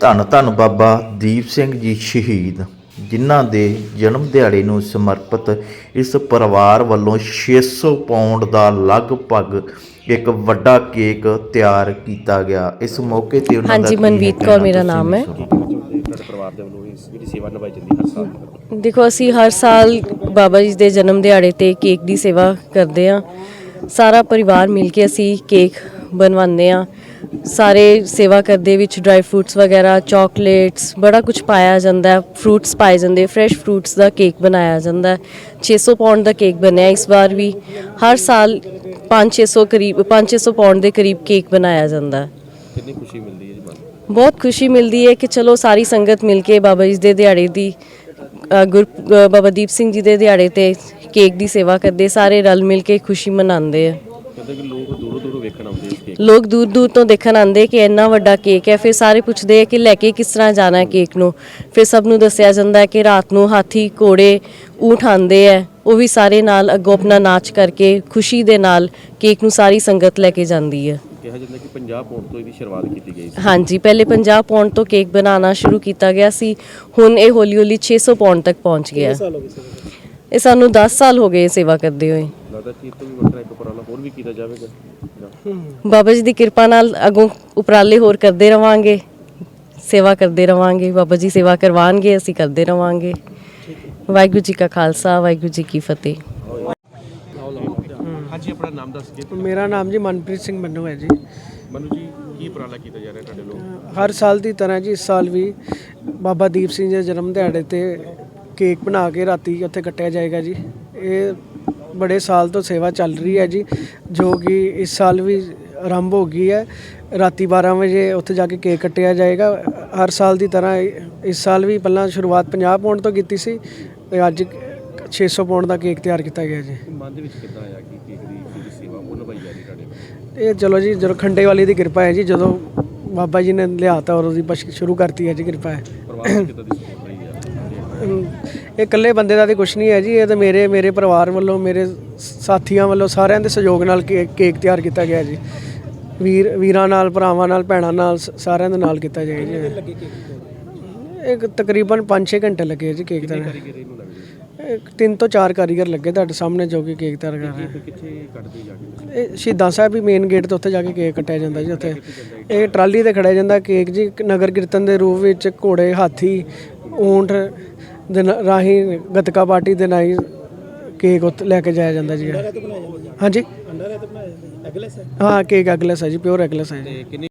ਧੰਨ ਧੰਨ ਬਾਬਾ ਦੀਪ ਸਿੰਘ ਜੀ ਸ਼ਹੀਦ ਜਿਨ੍ਹਾਂ ਦੇ ਜਨਮ ਦਿਹਾੜੇ ਨੂੰ ਸਮਰਪਿਤ ਇਸ ਪਰਿਵਾਰ ਵੱਲੋਂ 600 ਪਾਉਂਡ ਦਾ ਲਗਭਗ ਇੱਕ ਵੱਡਾ ਕੇਕ ਤਿਆਰ ਕੀਤਾ ਗਿਆ ਇਸ ਮੌਕੇ ਤੇ ਉਹਨਾਂ ਦਾ ਹਾਂਜੀ, ਮਨਵੀਤ ਕੌਰ ਮੇਰਾ ਨਾਮ ਹੈ। ਸੁਣੋ। ਤੁਹਾਡੇ ਪਰਿਵਾਰ ਦੇ ਵੱਲੋਂ ਇਸ ਜਿਹੜੀ ਸੇਵਾ ਨਿਭਾਈ ਜਾਂਦੀ ਹਰ ਸਾਲ ਦੇਖੋ ਅਸੀਂ ਹਰ ਸਾਲ ਬਾਬਾ ਜੀ ਦੇ ਜਨਮ ਦਿਹਾੜੇ ਤੇ ਕੇਕ ਦੀ ਸੇਵਾ ਕਰਦੇ ਆ ਸਾਰਾ ਪਰਿਵਾਰ ਮਿਲ ਕੇ ਅਸੀਂ ਕੇਕ ਬਣਵਾਉਂਦੇ ਆ ਸਾਰੇ ਸੇਵਾ ਕਰਦੇ ਵਿੱਚ ਡਰਾਈ ਫਰੂਟਸ ਵਗੈਰਾ ਚਾਕਲੇਟਸ ਬੜਾ ਕੁਝ ਪਾਇਆ ਜਾਂਦਾ ਹੈ। ਫਰੂਟਸ ਪਾਏ ਜਾਂਦੇ ਫਰੈਸ਼ ਫਰੂਟਸ ਦਾ ਕੇਕ ਬਣਾਇਆ ਜਾਂਦਾ ਹੈ। 600 ਪਾਉਂਡ ਦਾ ਕੇਕ ਬਣਿਆ ਇਸ ਵਾਰ ਵੀ। ਹਰ ਸਾਲ 5-600 ਕਰੀਬ 5-600 ਪਾਉਂਡ ਦੇ ਕਰੀਬ ਕੇਕ ਬਣਾਇਆ ਜਾਂਦਾ ਹੈ। ਕਿੰਨੀ ਖੁਸ਼ੀ ਮਿਲਦੀ ਹੈ ਜੀ ਮਨ ਬਹੁਤ ਖੁਸ਼ੀ ਮਿਲਦੀ ਹੈ ਕਿ ਚਲੋ ਸਾਰੀ ਸੰਗਤ ਮਿਲ ਕੇ ਬਾਬਾ ਜੀ ਦੇ ਦਿਹਾੜੇ ਦੀ ਗੁਰ ਬਾਬਾ ਦੀਪ ਸਿੰਘ ਜੀ ਦੇ ਦਿਹਾੜੇ ਤੇ ਕੇਕ ਦੀ ਸੇਵਾ ਕਰਦੇ ਸਾਰੇ ਰਲ ਮਿਲ ਕੇ ਖੁਸ਼ੀ ਮਨਾਉਂਦੇ ਆ। ਕਹਿੰਦੇ ਕਿ ਲੋਕ ਦੂਰੋਂ ਦੂਰੋਂ ਵੇਖਣ ਆਉਂਦੇ ਇਸ ਕੇਕ ਲੋਕ ਦੂਰ ਦੂਰ ਤੋਂ ਦੇਖਣ ਆਉਂਦੇ ਕਿ ਇੰਨਾ ਵੱਡਾ ਕੇਕ ਹੈ। ਫਿਰ ਸਾਰੇ ਪੁੱਛਦੇ ਆ ਕਿ ਲੈ ਕੇ ਕਿਸ ਤਰ੍ਹਾਂ ਜਾਣਾ ਹੈ ਕੇਕ ਨੂੰ। ਫਿਰ ਸਭ ਨੂੰ ਦੱਸਿਆ ਜਾਂਦਾ ਹੈ ਕਿ ਰਾਤ ਨੂੰ ਹਾਥੀ ਘੋੜੇ ਊਠ ਆਉਂਦੇ ਆ। ਉਹ ਵੀ ਸਾਰੇ ਨਾਲ ਅੱਗੋਂ ਆਪਣਾ ਨਾਚ ਕਰਕੇ ਖੁਸ਼ੀ ਦੇ ਨਾਲ ਕੇਕ ਨੂੰ ਸਾਰੀ ਸੰਗਤ ਲੈ ਕੇ ਜਾਂਦੀ ਹੈ। ਕਿਹਾ ਜਾਂਦਾ ਕਿ 50 ਪੌਂਡ ਤੋਂ ਇਹਦੀ ਸ਼ੁਰੂਆਤ ਕੀਤੀ ਗਈ ਸੀ। ਹਾਂਜੀ ਪਹਿਲੇ 50 ਪੌਂਡ ਤੋਂ ਕੇਕ ਬਣਾਉਣਾ ਸ਼ੁਰੂ ਕੀਤਾ ਗਿਆ ਸੀ। ਹੁਣ ਇਹ ਹੌਲੀ ਹੌਲੀ 600 ਪੌਂਡ ਤੱਕ ਪਹੁੰਚ ਗਿਆ। ਇਹ ਸਾਨੂੰ 10 ਸਾਲ ਹੋ ਗਏ ਸੇਵਾ ਕਰਦੇ ਹੋਏ। ਲੱਗਦਾ ਕਿ ਇਹ ਤੋਂ ਵੀ ਵੱਖਰਾ ਇੱਕ ਉਪਰਾਲਾ ਹੋਰ ਵੀ ਕੀਤਾ ਜਾਵੇਗਾ। ਜਾਂ ਬਾਬਾ ਜੀ ਦੀ ਕਿਰਪਾ ਨਾਲ ਅਗੋਂ ਉਪਰਾਲੇ ਹੋਰ ਕਰਦੇ ਰਵਾਂਗੇ ਸੇਵਾ ਕਰਦੇ ਰਵਾਂਗੇ ਬਾਬਾ ਜੀ ਸੇਵਾ ਕਰਵਾਉਣਗੇ ਅਸੀਂ ਕਰਦੇ ਰਵਾਂਗੇ। ਵਾਹਿਗੁਰੂ ਜੀ ਕਾ ਖਾਲਸਾ ਵਾਹਿਗੁਰੂ ਜੀ ਕੀ ਫਤਿਹ। ਹਾਂਜੀ ਆਪਣਾ ਨਾਮ ਦੱਸ ਕੇ ਮੇਰਾ ਨਾਮ ਜੀ ਮਨਪ੍ਰੀਤ ਸਿੰਘ ਮੰਨੂ ਹੈ ਜੀ। ਮਨੂ ਜੀ ਕੀ ਉਪਰਾਲਾ ਕੀਤਾ ਜਾ ਰਿਹਾ ਤੁਹਾਡੇ ਲੋਕ? ਹਰ ਸਾਲ ਦੀ ਤਰ੍ਹਾਂ ਜੀ ਇਸ ਸਾਲ ਵੀ ਬਾਬਾ ਦੀਪ ਸਿੰਘ ਜੀ ਦੇ ਜਨਮ ਦਿਹਾੜੇ ਤੇ ਕੇਕ ਬਣਾ ਕੇ ਰਾਤੀ ਉੱਥੇ ਕੱਟਿਆ ਜਾਏਗਾ ਜੀ। ਇਹ ਬੜੇ ਸਾਲ ਤੋਂ ਸੇਵਾ ਚੱਲ ਰਹੀ ਹੈ ਜੀ ਜੋ ਕਿ ਇਸ ਸਾਲ ਵੀ ਆਰੰਭ ਹੋ ਗਈ ਹੈ। ਰਾਤੀ 12 ਵਜੇ ਉੱਥੇ ਜਾ ਕੇ ਕੇਕ ਕੱਟਿਆ ਜਾਏਗਾ। ਹਰ ਸਾਲ ਦੀ ਤਰ੍ਹਾਂ ਇਸ ਸਾਲ ਵੀ ਪਹਿਲਾਂ ਸ਼ੁਰੂਆਤ 50 ਪੌਂਡ ਤੋਂ ਕੀਤੀ ਸੀ ਤੇ ਅੱਜ 600 ਪੌਂਡ ਦਾ ਕੇਕ ਤਿਆਰ ਕੀਤਾ ਗਿਆ ਜੀ। ਮਨ ਦੇ ਵਿੱਚ ਕਿੱਦਾਂ ਆਇਆ ਕਿ ਕੇਕ ਦੀ ਜਿਹੜੀ ਸੇਵਾ ਉਹ ਨਿਭਾਈ ਜਾ ਰਹੀ ਤੁਹਾਡੇ ਵੱਲੋਂ? ਇਹ ਚਲੋ ਜੀ ਜਦੋਂ ਖੰਡੇ ਵਾਲੀ ਦੀ ਕਿਰਪਾ ਹੈ ਜੀ ਜਦੋਂ ਬਾਬਾ ਜੀ ਨੇ ਲਿਆਤਾ ਔਰ ਉਹਦੀ ਬਸ ਸ਼ੁਰੂ ਕਰਤੀ ਹੈ ਜੀ ਕਿਰਪਾ ਹੈ। ਇਹ ਇਕੱਲੇ ਬੰਦੇ ਦਾ ਤੇ ਕੁਝ ਨਹੀਂ ਹੈ ਜੀ ਇਹ ਤਾਂ ਮੇਰੇ ਮੇਰੇ ਪਰਿਵਾਰ ਵੱਲੋਂ ਮੇਰੇ ਸਾਥੀਆਂ ਵੱਲੋਂ ਸਾਰਿਆਂ ਦੇ ਸਹਿਯੋਗ ਨਾਲ ਕੇਕ ਤਿਆਰ ਕੀਤਾ ਗਿਆ ਜੀ। ਵੀਰ ਵੀਰਾਂ ਨਾਲ ਭਰਾਵਾਂ ਨਾਲ ਭੈਣਾਂ ਨਾਲ ਸਾਰਿਆਂ ਦੇ ਨਾਲ ਕੀਤਾ ਜਾਏਗਾ ਜੀ। ਇੱਕ ਤਕਰੀਬਨ 5-6 ਘੰਟੇ ਲੱਗੇ ਜੀ ਕੇਕ ਤਿਆਰ ਤਿੰਨ ਤੋਂ ਚਾਰ ਕਾਰੀਗਰ ਲੱਗੇ ਤੁਹਾਡੇ ਸਾਹਮਣੇ ਜੋ ਕਿ ਕੇਕ ਤਿਆਰ ਕਰ ਰਹੇ ਕਿੱਥੇ ਕੱਢਦੇ ਜਾ ਕੇ? ਇਹ ਸ਼ਹੀਦਾਂ ਸਾਹਿਬ ਵੀ ਮੇਨ ਗੇਟ ਤੋਂ ਉੱਥੇ ਜਾ ਕੇ ਕੇਕ ਕੱਟਿਆ ਜਾਂਦਾ ਜੀ ਉੱਥੇ। ਇਹ ਟਰਾਲੀ ਤੇ ਖੜਿਆ ਜਾਂਦਾ ਕੇਕ ਜੀ ਨਗਰ ਕੀਰਤਨ ਦੇ ਰੂਪ ਵਿੱਚ ਘੋੜੇ ਹਾਥੀ ਊਂਠ ਦੇ ਨ- ਰਾਹੀਂ ਗਤਕਾ ਪਾਰਟੀ ਦੇ ਨਾਲ ਕੇਕ ਉੱਤੇ ਲੈ ਕੇ ਜਾਇਆ ਜਾਂਦਾ ਜੀ। ਹਾਂਜੀ। ਹਾਂ? ਕੇਕ ਅਗਲਸ ਹੈ ਜੀ ਪਿਓਰ ਅਗਲਸ ਹੈ ਜੀ। ਤੇ ਕਿੰਨੀ